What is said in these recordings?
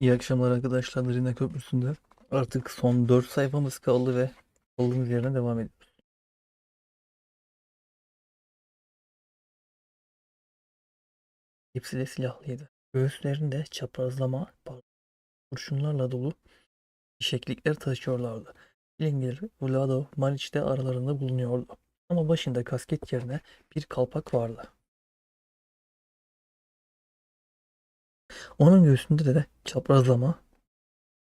İyi akşamlar arkadaşlar. Drina Köprüsü'nde. Artık son 4 sayfamız kaldı ve kaldığımız yerine devam ediyoruz. Hepsi de silahlıydı. Göğüslerinde çaprazlama kurşunlarla dolu fişeklikler taşıyorlardı. Çilingir, Vlado, Mariç de aralarında bulunuyordu. Ama başında kasket yerine bir kalpak vardı. Onun göğsünde de çaprazlama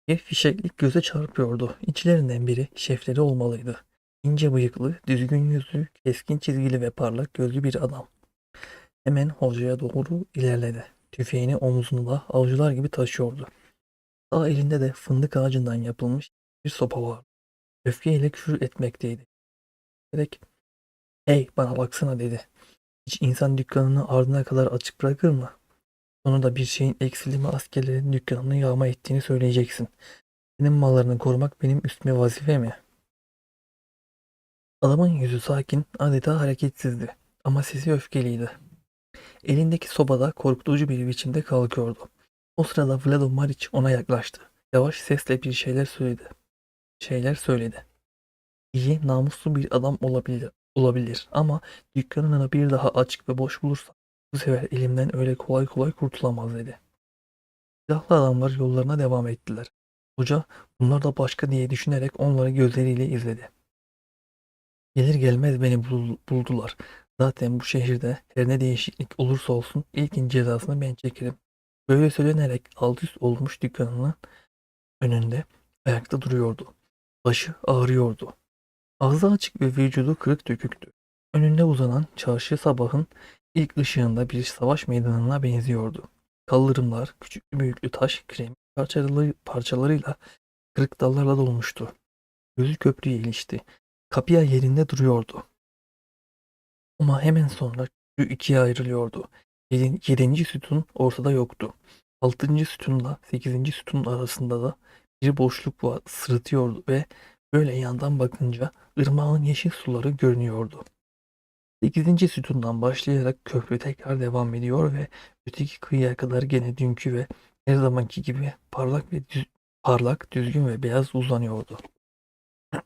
bir fişeklik göze çarpıyordu. İçlerinden biri şefleri olmalıydı. İnce bıyıklı, düzgün yüzlü, keskin çizgili ve parlak gözlü bir adam. Hemen hocaya doğru ilerledi. Tüfeğini omzunda avcılar gibi taşıyordu. Sağ elinde de fındık ağacından yapılmış bir sopa vardı. Öfkeyle küfür etmekteydi. Direkt, hey bana baksana dedi. Hiç insan dükkanını ardına kadar açık bırakır mı? Sonra da bir şeyin eksildi mi askerlerin dükkanını yağma ettiğini söyleyeceksin. Senin mallarını korumak benim üstüme vazife mi? Adamın yüzü sakin, adeta hareketsizdi. Ama sesi öfkeliydi. Elindeki sobada korkutucu bir biçimde kalkıyordu. O sırada Vlado Maric ona yaklaştı. Yavaş sesle bir şeyler söyledi. Şeyler söyledi. İyi, namuslu bir adam olabilir, olabilir ama dükkanını bir daha açık ve boş bulursa bu sefer elimden öyle kolay kolay kurtulamaz dedi. Silahlı adamlar yollarına devam ettiler. Hoca bunlar da başka diye düşünerek onları gözleriyle izledi. Gelir gelmez beni bul- buldular. Zaten bu şehirde her ne değişiklik olursa olsun ilkin cezasını ben çekerim. Böyle söylenerek alt üst olmuş dükkanının önünde ayakta duruyordu. Başı ağrıyordu. Ağzı açık ve vücudu kırık döküktü. Önünde uzanan çarşı sabahın ilk ışığında bir savaş meydanına benziyordu. Kaldırımlar küçüklü büyüklü taş kremi parçaları, parçalarıyla kırık dallarla dolmuştu. Gözü köprüye ilişti. Kapıya yerinde duruyordu. Ama hemen sonra köprü ikiye ayrılıyordu. Yedin- Yedinci sütun ortada yoktu. Altıncı sütunla sekizinci sütunun arasında da bir boşluk var, sırıtıyordu ve böyle yandan bakınca ırmağın yeşil suları görünüyordu. 8. sütundan başlayarak köprü tekrar devam ediyor ve öteki kıyıya kadar gene dünkü ve her zamanki gibi parlak ve düz- parlak, düzgün ve beyaz uzanıyordu.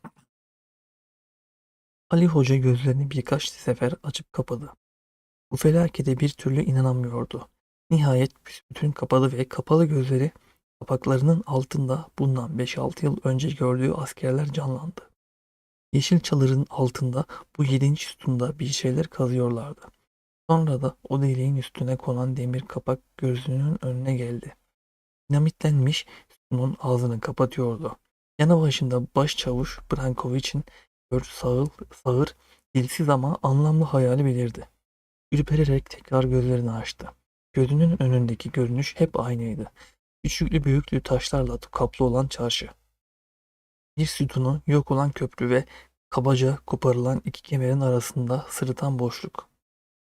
Ali Hoca gözlerini birkaç sefer açıp kapadı. Bu felakete bir türlü inanamıyordu. Nihayet büsbütün kapadı ve kapalı gözleri kapaklarının altında bundan 5-6 yıl önce gördüğü askerler canlandı. Yeşil çadırın altında bu yedinci sütunda bir şeyler kazıyorlardı. Sonra da o deliğin üstüne konan demir kapak gözünün önüne geldi. Dinamitlenmiş sütunun ağzını kapatıyordu. Yanı başında başçavuş Brankovich'in gör sağır, sağır, dilsiz ama anlamlı hayali belirdi. Ürpererek tekrar gözlerini açtı. Gözünün önündeki görünüş hep aynıydı. Küçüklü büyüklü taşlarla kaplı olan çarşı. Bir sütunu yok olan köprü ve kabaca koparılan iki kemerin arasında sırıtan boşluk.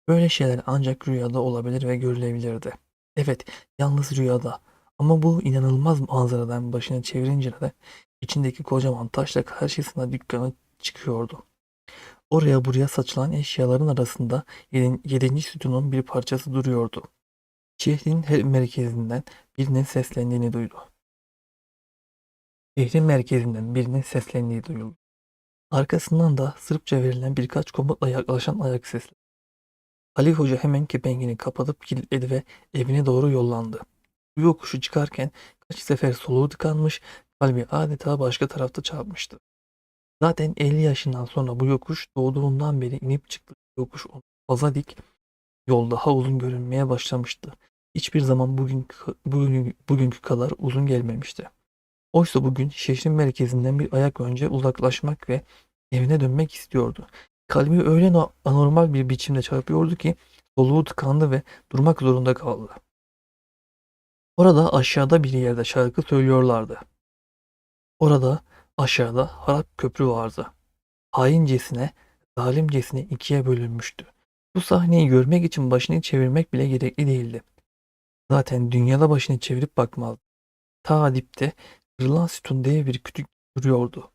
Böyle şeyler ancak rüyada olabilir ve görülebilirdi. Evet, yalnız rüyada. Ama bu inanılmaz manzaradan başını çevirince de içindeki kocaman taşla karşısına dükkanı çıkıyordu. Oraya buraya saçılan eşyaların arasında yedin- yedinci sütunun bir parçası duruyordu. Şehrin her merkezinden birinin seslendiğini duydu. Şehrin merkezinden birinin seslendiği duyuldu. Arkasından da Sırpça verilen birkaç komutla yaklaşan ayak sesleri. Ali Hoca hemen kepengini kapatıp kilitledi ve evine doğru yollandı. Bu yokuşu çıkarken kaç sefer soluğu tıkanmış, kalbi adeta başka tarafta çarpmıştı. Zaten 50 yaşından sonra bu yokuş doğduğundan beri inip çıktığı yokuş fazla dik, yol daha uzun görünmeye başlamıştı. Hiçbir zaman bugünkü, bugün, bugünkü kadar uzun gelmemişti. Oysa bugün şehrin merkezinden bir ayak önce uzaklaşmak ve evine dönmek istiyordu. Kalbi öyle no- anormal bir biçimde çarpıyordu ki soluğu tıkandı ve durmak zorunda kaldı. Orada aşağıda bir yerde şarkı söylüyorlardı. Orada aşağıda harap köprü vardı. Haincesine, zalimcesine ikiye bölünmüştü. Bu sahneyi görmek için başını çevirmek bile gerekli değildi. Zaten dünyada başını çevirip bakmazdı. Ta dipte kırılan sütun dev bir kütük duruyordu.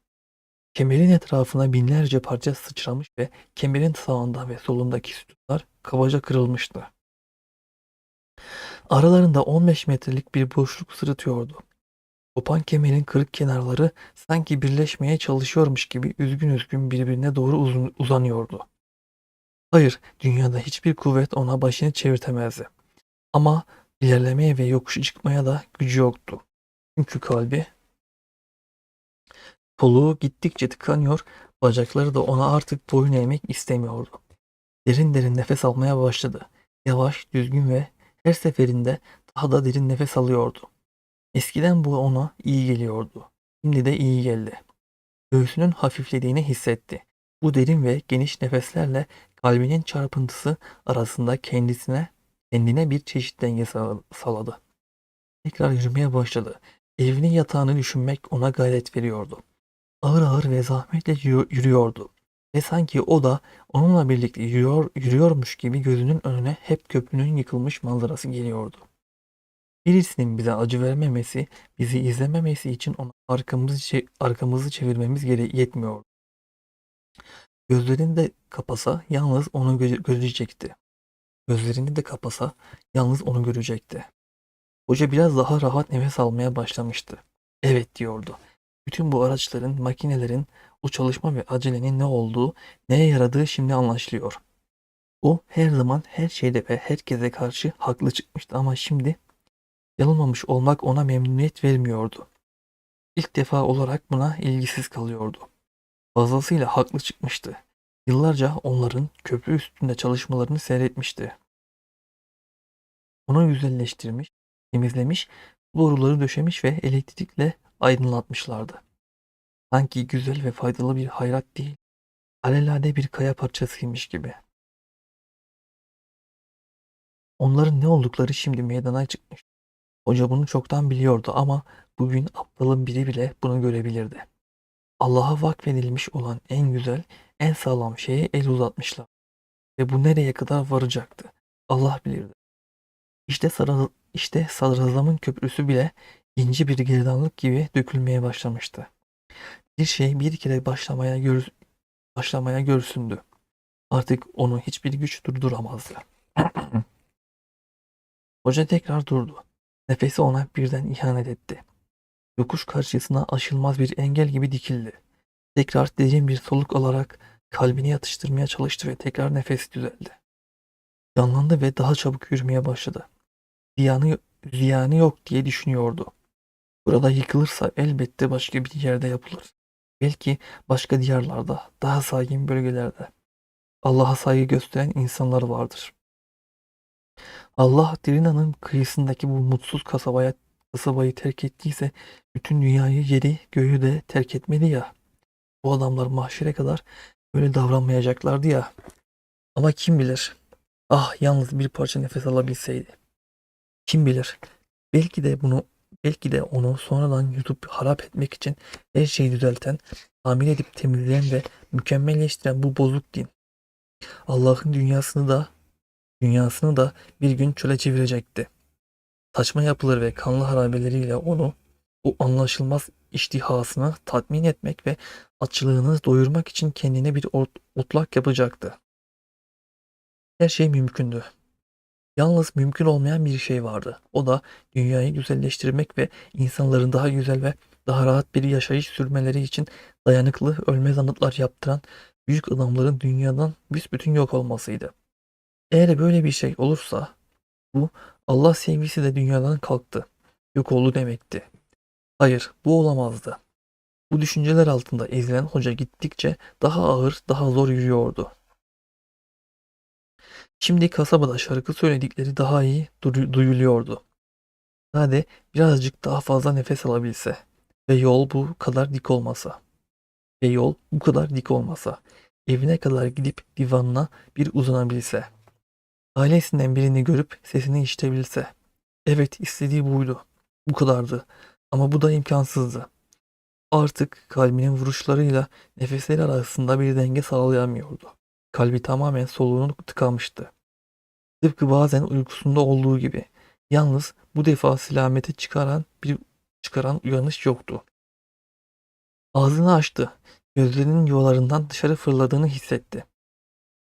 Kemerin etrafına binlerce parça sıçramış ve kemerin sağında ve solundaki sütunlar kabaca kırılmıştı. Aralarında 15 metrelik bir boşluk sırıtıyordu. Kopan kemerin kırık kenarları sanki birleşmeye çalışıyormuş gibi üzgün üzgün birbirine doğru uzun- uzanıyordu. Hayır, dünyada hiçbir kuvvet ona başını çevirtemezdi. Ama ilerlemeye ve yokuşu çıkmaya da gücü yoktu. Çünkü kalbi Soluğu gittikçe tıkanıyor, bacakları da ona artık boyun eğmek istemiyordu. Derin derin nefes almaya başladı. Yavaş, düzgün ve her seferinde daha da derin nefes alıyordu. Eskiden bu ona iyi geliyordu. Şimdi de iyi geldi. Göğsünün hafiflediğini hissetti. Bu derin ve geniş nefeslerle kalbinin çarpıntısı arasında kendisine kendine bir çeşit denge sağ- sağladı. Tekrar yürümeye başladı. Evini yatağını düşünmek ona gayret veriyordu ağır ağır ve zahmetle yürü- yürüyordu. Ve sanki o da onunla birlikte yürüyor, yürüyormuş gibi gözünün önüne hep köprünün yıkılmış manzarası geliyordu. Birisinin bize acı vermemesi, bizi izlememesi için ona arkamızı, arkamızı çevirmemiz gere yetmiyordu. Gözlerini de kapasa yalnız onu gö- görecekti. Gözlerini de kapasa yalnız onu görecekti. Hoca biraz daha rahat nefes almaya başlamıştı. Evet diyordu. Bütün bu araçların, makinelerin, o çalışma ve acelenin ne olduğu, neye yaradığı şimdi anlaşılıyor. O her zaman her şeyde ve herkese karşı haklı çıkmıştı ama şimdi yanılmamış olmak ona memnuniyet vermiyordu. İlk defa olarak buna ilgisiz kalıyordu. Fazlasıyla haklı çıkmıştı. Yıllarca onların köprü üstünde çalışmalarını seyretmişti. Onu güzelleştirmiş, temizlemiş, boruları döşemiş ve elektrikle aydınlatmışlardı. Sanki güzel ve faydalı bir hayrat değil, alelade bir kaya parçasıymış gibi. Onların ne oldukları şimdi meydana çıkmış. Hoca bunu çoktan biliyordu ama bugün aptalın biri bile bunu görebilirdi. Allah'a vakfedilmiş olan en güzel, en sağlam şeye el uzatmışlar. Ve bu nereye kadar varacaktı? Allah bilirdi. İşte, işte sadrazamın köprüsü bile ince bir gerdanlık gibi dökülmeye başlamıştı. Bir şey bir kere başlamaya gör, başlamaya görsündü. Artık onu hiçbir güç durduramazdı. Hoca tekrar durdu. Nefesi ona birden ihanet etti. Yokuş karşısına aşılmaz bir engel gibi dikildi. Tekrar derin bir soluk alarak kalbini yatıştırmaya çalıştı ve tekrar nefesi düzeldi. Canlandı ve daha çabuk yürümeye başladı. Ziyanı, ziyanı yok diye düşünüyordu. Burada yıkılırsa elbette başka bir yerde yapılır. Belki başka diyarlarda, daha sakin bölgelerde. Allah'a saygı gösteren insanlar vardır. Allah Dirina'nın kıyısındaki bu mutsuz kasabaya kasabayı terk ettiyse bütün dünyayı yeri göğü de terk etmeli ya. Bu adamlar mahşere kadar böyle davranmayacaklardı ya. Ama kim bilir? Ah yalnız bir parça nefes alabilseydi. Kim bilir? Belki de bunu belki de onu sonradan yutup harap etmek için her şeyi düzelten, tamir edip temizleyen ve mükemmelleştiren bu bozuk din. Allah'ın dünyasını da dünyasını da bir gün çöle çevirecekti. Saçma yapıları ve kanlı harabeleriyle onu o anlaşılmaz iştihasını tatmin etmek ve açlığını doyurmak için kendine bir ot- otlak yapacaktı. Her şey mümkündü. Yalnız mümkün olmayan bir şey vardı. O da dünyayı güzelleştirmek ve insanların daha güzel ve daha rahat bir yaşayış sürmeleri için dayanıklı ölmez anıtlar yaptıran büyük adamların dünyadan büsbütün yok olmasıydı. Eğer böyle bir şey olursa bu Allah sevgisi de dünyadan kalktı. Yok oldu demekti. Hayır, bu olamazdı. Bu düşünceler altında ezilen hoca gittikçe daha ağır, daha zor yürüyordu. Şimdi kasabada şarkı söyledikleri daha iyi du- duyuluyordu. Sade birazcık daha fazla nefes alabilse ve yol bu kadar dik olmasa ve yol bu kadar dik olmasa evine kadar gidip divanına bir uzanabilse ailesinden birini görüp sesini işitebilse evet istediği buydu bu kadardı ama bu da imkansızdı artık kalbinin vuruşlarıyla nefesleri arasında bir denge sağlayamıyordu kalbi tamamen soluğunu tıkamıştı tıpkı bazen uykusunda olduğu gibi Yalnız bu defa silamete çıkaran bir çıkaran uyanış yoktu. Ağzını açtı. Gözlerinin yuvalarından dışarı fırladığını hissetti.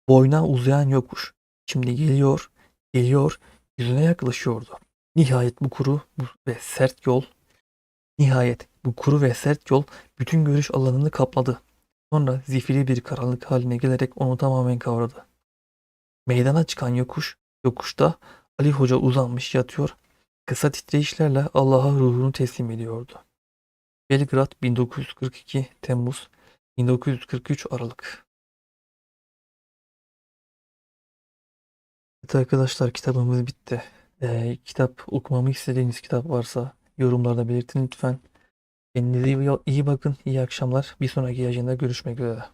Boyuna uzayan yokuş. Şimdi geliyor, geliyor, yüzüne yaklaşıyordu. Nihayet bu kuru ve sert yol Nihayet bu kuru ve sert yol bütün görüş alanını kapladı. Sonra zifiri bir karanlık haline gelerek onu tamamen kavradı. Meydana çıkan yokuş, yokuşta Ali Hoca uzanmış yatıyor, kısa titreyişlerle Allah'a ruhunu teslim ediyordu. Belgrad 1942 Temmuz 1943 Aralık Evet arkadaşlar kitabımız bitti. Ee, kitap okumamı istediğiniz kitap varsa yorumlarda belirtin lütfen. Kendinize iyi bakın. İyi akşamlar. Bir sonraki yayında görüşmek üzere.